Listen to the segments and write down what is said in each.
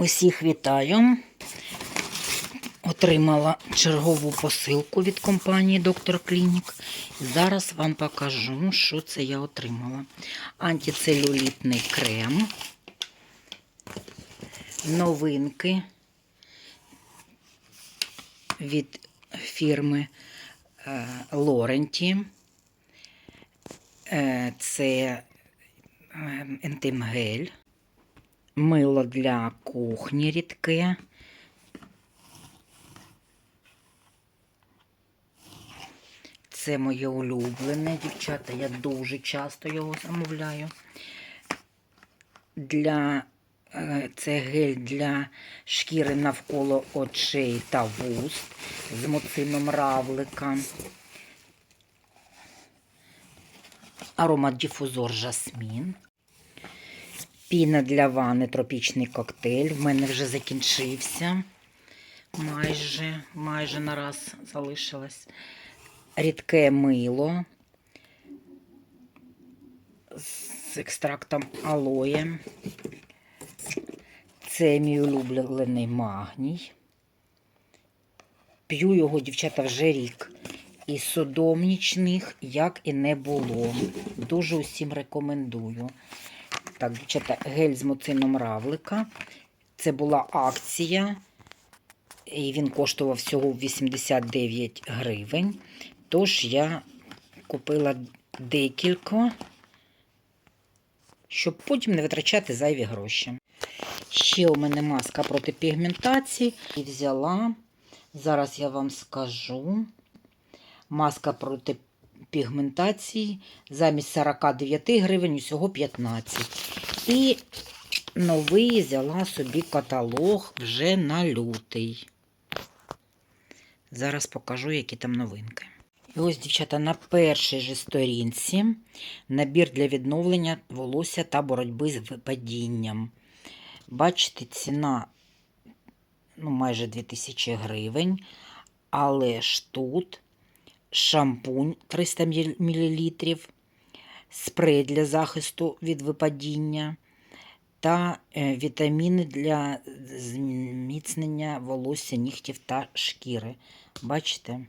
Усіх вітаю. Отримала чергову посилку від компанії Доктор Клінік. Зараз вам покажу, що це я отримала. Антицелюлітний крем, новинки від фірми е, Лоренті. Е, Це е, інтимгель, мило для кухні рідке. Це моє улюблене, дівчата. Я дуже часто його замовляю. Для, е, це гель для шкіри навколо очей та вуст з моцином равлика. Аромат-дифузор жасмін. Піна для ванни тропічний коктейль. В мене вже закінчився. Майже, майже на раз залишилось. Рідке мило з екстрактом алоє. Це мій улюблений магній. П'ю його, дівчата, вже рік. І судомнічних, як і не було. Дуже усім рекомендую. Так, дівчата, гель з моцином равлика. Це була акція. І він коштував всього 89 гривень. Тож я купила декілька, щоб потім не витрачати зайві гроші. Ще у мене маска проти пігментації. І взяла, зараз я вам скажу, маска проти пігментації замість 49 гривень, усього 15. І новий взяла собі каталог вже на лютий. Зараз покажу, які там новинки. І ось, дівчата, на першій же сторінці набір для відновлення волосся та боротьби з випадінням. Бачите, ціна ну, майже 2000 гривень. Але ж тут шампунь 300 мл, спрей для захисту від випадіння та е, вітаміни для зміцнення волосся, нігтів та шкіри. Бачите?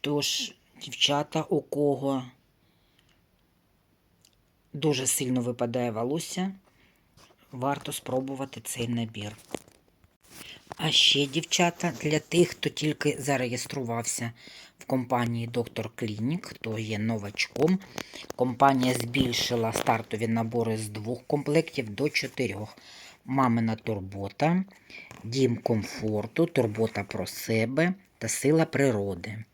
Тож, дівчата, у кого дуже сильно випадає волосся, варто спробувати цей набір. А ще, дівчата, для тих, хто тільки зареєструвався в компанії Доктор Клінік, хто є новачком, компанія збільшила стартові набори з двох комплектів до чотирьох. Мамина турбота, дім комфорту, турбота про себе та сила природи.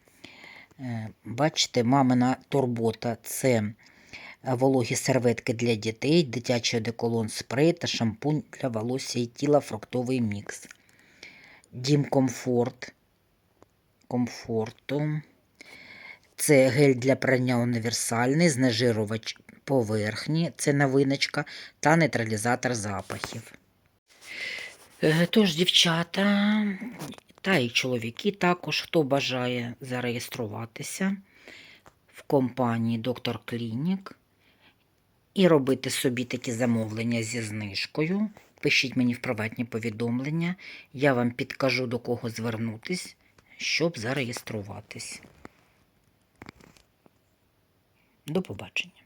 Е, Бачите, мамина турбота це вологі серветки для дітей, дитячий одеколон спрей та шампунь для волосся і тіла, фруктовий мікс. Дім комфорт. Комфорту. Це гель для прання універсальний, знежирувач поверхні, це новиночка та нейтралізатор запахів. Е, Тож, дівчата та і чоловіки також, хто бажає зареєструватися в компанії Доктор Клінік і робити собі такі замовлення зі знижкою, пишіть мені в приватні повідомлення, я вам підкажу, до кого звернутись, щоб зареєструватись. До побачення.